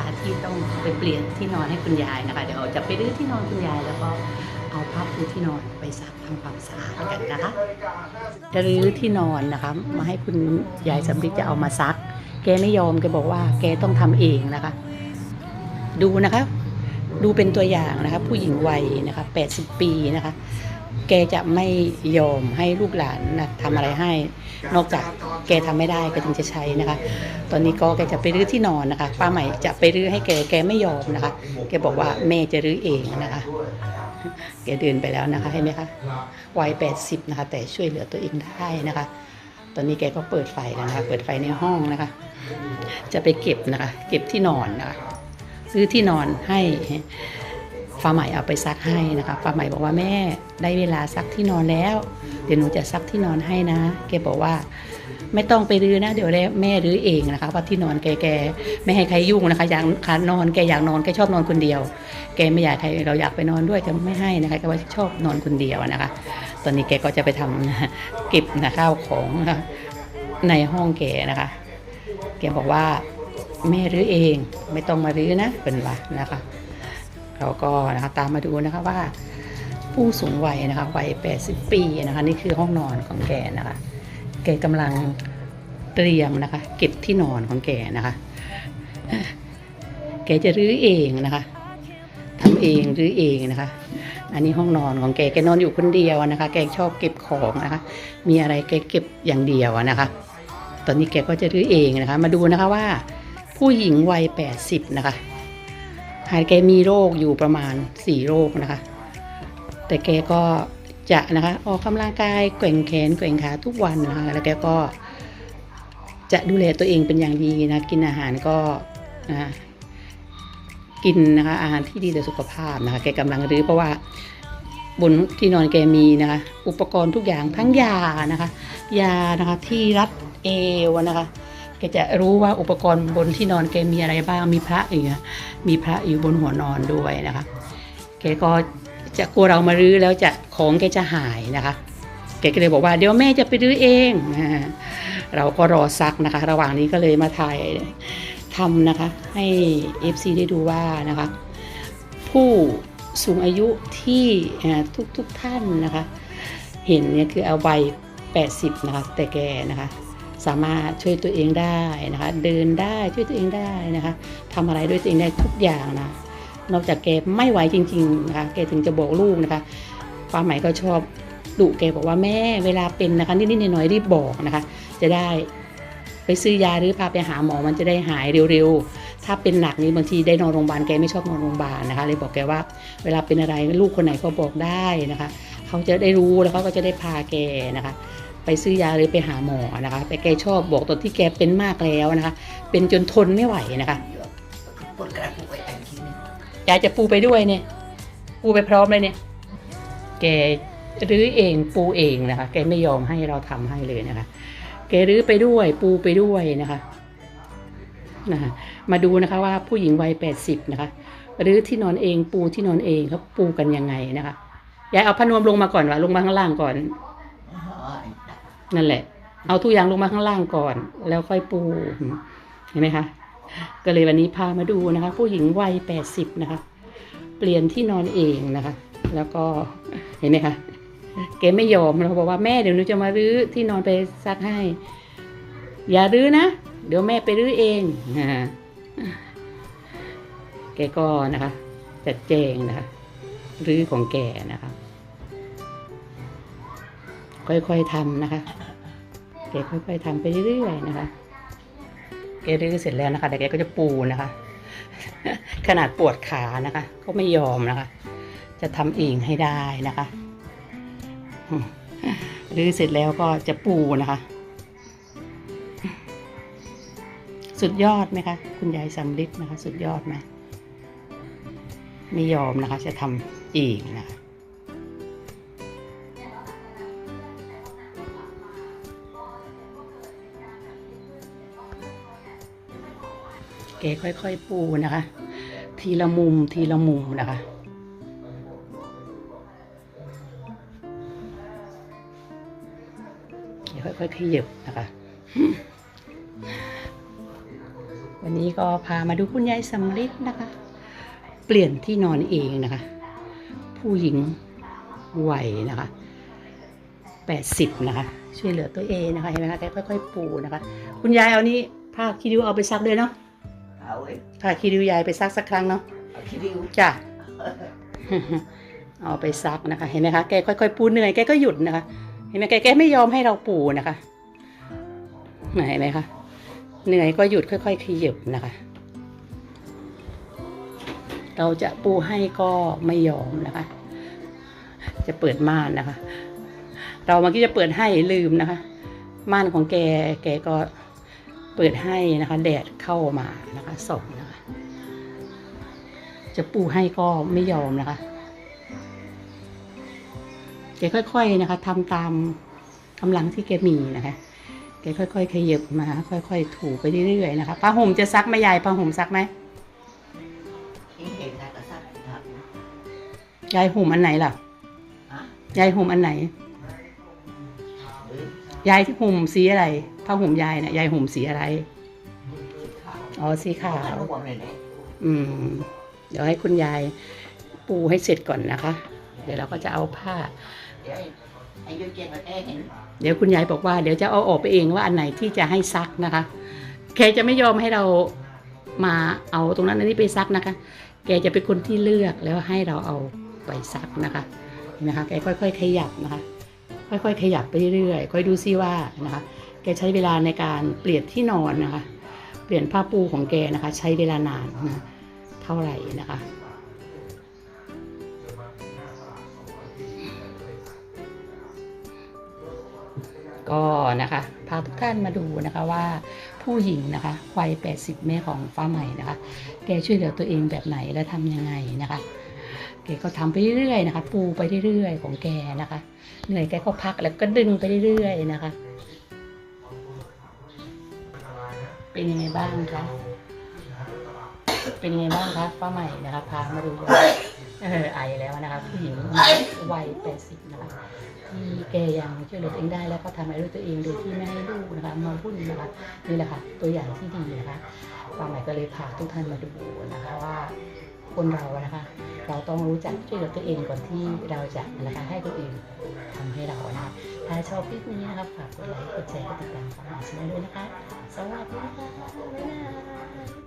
าที่ต้องไปเปลี่ยนที่นอนให้คุณยายนะคะ เดี๋ยวจะไปรื้อที่นอนคุณยายแล้วก็เอาผ้าปูที่นอนไปซักทำความสะอาดกันนะคะจะรื้อที่นอนนะคะ มาให้คุณยายสำลิดจะเอามาซัก แกไม่ยอมแกบอกว่า แกต้องทำเองนะคะ ดูนะคะ ดูเป็นตัวอย่างนะคะ ผู้หญิงวัยนะคะ80 ปีนะคะ แกจะไม่ยอมให้ลูกหลานนะทำอะไรให้ นอกจากแกทำไม่ได้แกถึงจะใช้นะคะ ตอนนี้ก็แกจะไปรื้อที่นอนนะคะป้าใหม่จะไปรื้อให้แกแกไม่ยอมนะคะ แกบอกว่าแม่จะรื้อเองนะคะแกเดินไปแล้วนะคะเห็นไหมคะวัย80นะคะ แต่ช่วยเหลือตัวเองได้นะคะ ตอนนี้แกก็เปิดไฟแล้วนะคะ เปิดไฟในห้องนะคะ จะไปเก็บนะคะ เก็บที่นอนนะคะ ซื้อที่นอนให้ ฟ้าใหม่เอาไปซักให้นะคะฟ้าใหม่บอกว่าแม่ได้เวลาซักที่นอนแล้ว เดี๋ยวหนูจะซักที่นอนให้นะ แกบอกว่า ไม่ต้องไปรื้อนะ เดี๋ยวแม่รื้อเองนะคะเพราะที่นอนแกแกไม่ให้ใครยุ่งนะคะอยากนอนแกอยากนอนแกชอบนอนคนเดียว แกไม่อยากใครเราอยากไปนอนด้วยจะไม่ให้นะคะแกว่าชอบนอนคนเดียวนะคะ ตอนนี้แกก็จะไปทำเก็บนะข้าวของในห้องแกนะคะ แกบอกว่าแม่รื้อเองไม่ต้องมารื้อนะเป็นว่านะคะ เราก็นะคะตามมาดูนะคะว่าผู้สูงวัยนะคะวัย 80 ปีนะคะนี่คือห้องนอนของแกนะคะ แกกำลังเตรียมนะคะ เก็บที่นอนของแกนะคะ แกจะรื้อเองนะคะทำเองรื้อเองนะคะ อันนี้ห้องนอนของแกแกนอนอยู่คนเดียวนะคะ แกชอบเก็บของนะคะ มีอะไรแกเก็บอย่างเดียวนะคะ ตอนนี้แกก็จะรื้อเองนะคะ มาดูนะคะว่าผู้หญิงวัย 80 นะคะ หายแกมีโรคอยู่ประมาณ 4 โรคนะคะ แต่แกก็จะนะคะออกกำลังกายแกว่งแขนแกว่งขาทุกวันนะคะแล้วแกก็จะดูแลตัวเองเป็นอย่างดีนะกินอาหารก็นะกินนะคะอาหารที่ดีต่อสุขภาพนะคะแกกำลังรื้อเพราะว่าบนที่นอนแกมีนะคะอุปกรณ์ทุกอย่างทั้งยานะคะยานะคะที่รัดเอวนะคะ แกจะรู้ว่าอุปกรณ์บนที่นอนแกมีอะไรบ้างมีพระอย่างเงี้ยมีพระอยู่บนหัวนอนด้วยนะคะ แกก็จะกลัวเรามารื้อแล้วจะของแกจะหายนะคะ แกก็เลยบอกว่าเดี๋ยวแม่จะไปรื้อเองเราก็รอซักนะคะ ระหว่างนี้ก็เลยมาถ่ายทำนะคะ ให้ FC ได้ดูว่านะคะ ผู้สูงอายุที่ทุกทุกท่านนะคะ เห็นเนี่ยคือเอาวัย80 นะคะ แต่แกนะคะ สามารถช่วยตัวเองได้นะคะ เดินได้ช่วยตัวเองได้นะคะทำอะไรด้วยตัวเองได้ทุกอย่างนะนอกจากแกไม่ไหวจริงๆนะคะแกถึงจะบอกลูกนะคะป้าไหมายก็ชอบดุแกบอกว่าแม่เวลาเป็นนะคะนิดๆหน่อยๆรีบบอกนะคะ จะได้ไปซื้อยาหรือพาไปหาหมอมันจะได้หายเร็วๆ ถ้าเป็นหนักนี้บางทีได้นอนโรงพยาบาลแกไม่ชอบนอนโรงพยาบาลนะคะ เลยบอกแกว่า เวลาเป็นอะไรลูกคนไหนก็บอกได้นะคะ เขาจะได้รู้แล้วเขาก็จะได้พาแกนะคะ ไปซื้อยาหรือไปหาหมอนะคะแต่แกชอบบอกตอนที่แกเป็นมากแล้วนะคะ เป็นจนทนไม่ไหวนะคะปวดกระดูกไอ้อันที่นี่ยายจะปูไปด้วยเนี่ย ปูไปพร้อมเลยเนี่ย แกรื้อเองปูเองนะคะ แกไม่ยอมให้เราทำให้เลยนะคะ แกรื้อไปด้วยปูไปด้วยนะคะนะคะมาดูนะคะว่าผู้หญิงวัยแปดสิบนะคะรื้อที่นอนเองปูที่นอนเองเขาปูกันยังไงนะคะยายเอาผ้านวมลงมาก่อนวะลงมาข้างล่างก่อน นั่นแหละ เอาทุกอย่างลงมาข้างล่างก่อน แล้วค่อยปู เห็นไหมคะ ก็เลยวันนี้พามาดูนะคะ ผู้หญิงวัยแปดสิบนะคะ เปลี่ยนที่นอนเองนะคะ แล้วก็เห็นไหมคะแกไม่ยอมเราบอกว่าแม่เดี๋ยวหนูจะมารื้อที่นอนไปซักให้ อย่ารื้อนะ เดี๋ยวแม่ไปรื้อเองอ่าแกก็นะคะจัดแจงนะคะรื้อของแกนะคะ ค่อยๆทำนะคะแกค่อยๆทำไปเรื่อยๆนะคะแกรื้อเสร็จแล้วนะคะ แต่แกก็จะปูนะคะ ขนาดปวดขานะคะ ก็ไม่ยอมนะคะ จะทำเองให้ได้นะคะอืมรื้อเสร็จแล้วก็จะปูนะคะ สุดยอดไหมคะ คุณยายสำลิดนะคะ สุดยอดไหมไม่ยอมนะคะ จะทำเองนะคะ แกค่อย ๆ ปูนะคะ ทีละมุมทีละมุมนะคะแกค่อยๆขยับนะคะ วันนี้ก็พามาดูคุณยายสำลิดนะคะ เปลี่ยนที่นอนเองนะคะ ผู้หญิงวัยนะคะ80 นะคะ ช่วยเหลือตัวเองนะคะเห็นไหมคะแกค่อยๆ ปูนะคะ คุณยายเอานี่ผ้าคีริวเอาไปซักด้วยเนาะ เอาไว้ผ้าคีริวยายไปซักสักครั้งเนาะเอาคิริวจ้ะ เอาไปซักนะคะ เห็นไหมคะแกค่อยๆปูเหนื่อยแกก็หยุดนะคะ เห็นไหมแกแกไม่ยอมให้เราปูนะคะไหนเห็นไหมคะเหนื่อยก็หยุดค่อยๆขยับนะคะ เราจะปูให้ก็ไม่ยอมนะคะ จะเปิดม่านนะคะ เราเมื่อกี้จะเปิดให้ลืมนะคะ ม่านของแกแกก็ เปิดให้นะคะ แดดเข้ามานะคะส่องนะคะ จะปูให้ก็ไม่ยอมนะคะแกค่อย ๆนะคะทำตามกำลังที่แกมีนะคะแกค่อยๆขยับมา ค่อย ๆ ถูไปเรื่อยๆนะคะผ้าห่มจะซักไหมยายผ้าห่มซักไหมนี่เห็นนะก็สักครับยายห่มอันไหนล่ะฮะยายห่มอันไหนหรือ ยายห่มสีอะไรผ้าห่มยายเนี่ยยายห่มสีอะไรอ๋อสีขาวเลยเนี่ยอืม เดี๋ยวให้คุณยายปูให้เสร็จก่อนนะคะ เดี๋ยวเราก็จะเอาผ้า เดี๋ยวคุณยายบอกว่าเดี๋ยวจะเอาออกไปเองว่าอันไหนที่จะให้ซักนะคะ แกจะไม่ยอมให้เรามาเอาตรงนั้นอันนี้ไปซักนะคะ แกจะเป็นคนที่เลือกแล้วให้เราเอาไปซักนะคะนะคะ แกค่อย ๆ ขยับนะคะ ค่อยๆ ขยับไปเรื่อยๆค่อยดูซิว่านะคะแกใช้เวลาในการเปลี่ยนที่นอนนะคะ เปลี่ยนผ้าปูของแกนะคะ ใช้เวลานานนะเท่าไหร่นะคะก็นะคะพาทุกท่านมาดูนะคะว่าผู้หญิงนะคะวัย 80 แม่ของฟ้าใหม่นะคะ แกช่วยเหลือตัวเองแบบไหนและทำยังไงนะคะ แกก็ทำไปเรื่อยๆนะคะ ปูไปเรื่อยๆ ของแกนะคะ เหนื่อยแกก็พักแล้วก็ดึงไปเรื่อยๆนะคะ เป็นยังไงบ้างคะเป็นยังไงบ้างคะฟ้าใหม่นะคะพามาดูเออไอแล้วนะคะผู้หญิงวัย80นะคะที่แกยังช่วยเหลือตัวเองได้แล้วก็ทำอะไรด้วยตัวเองโดยที่ไม่ให้ลูกนะคะมาวุ่นนะคะนี่แหละค่ะตัวอย่างที่ดีนะคะป้าใหม่ก็เลยพาทุกท่านมาดูนะคะว่า คนเรานะคะ เราต้องรู้จักช่วยเหลือตัวเองก่อนที่เราจะนะคะให้ตัวเองทำให้เรานะคะถ้าชอบคลิปนี้นะคะฝากกดไลค์กดแชร์กดติดตามฝากหน่อยช่วยด้วยนะคะสวัสดีค่ะ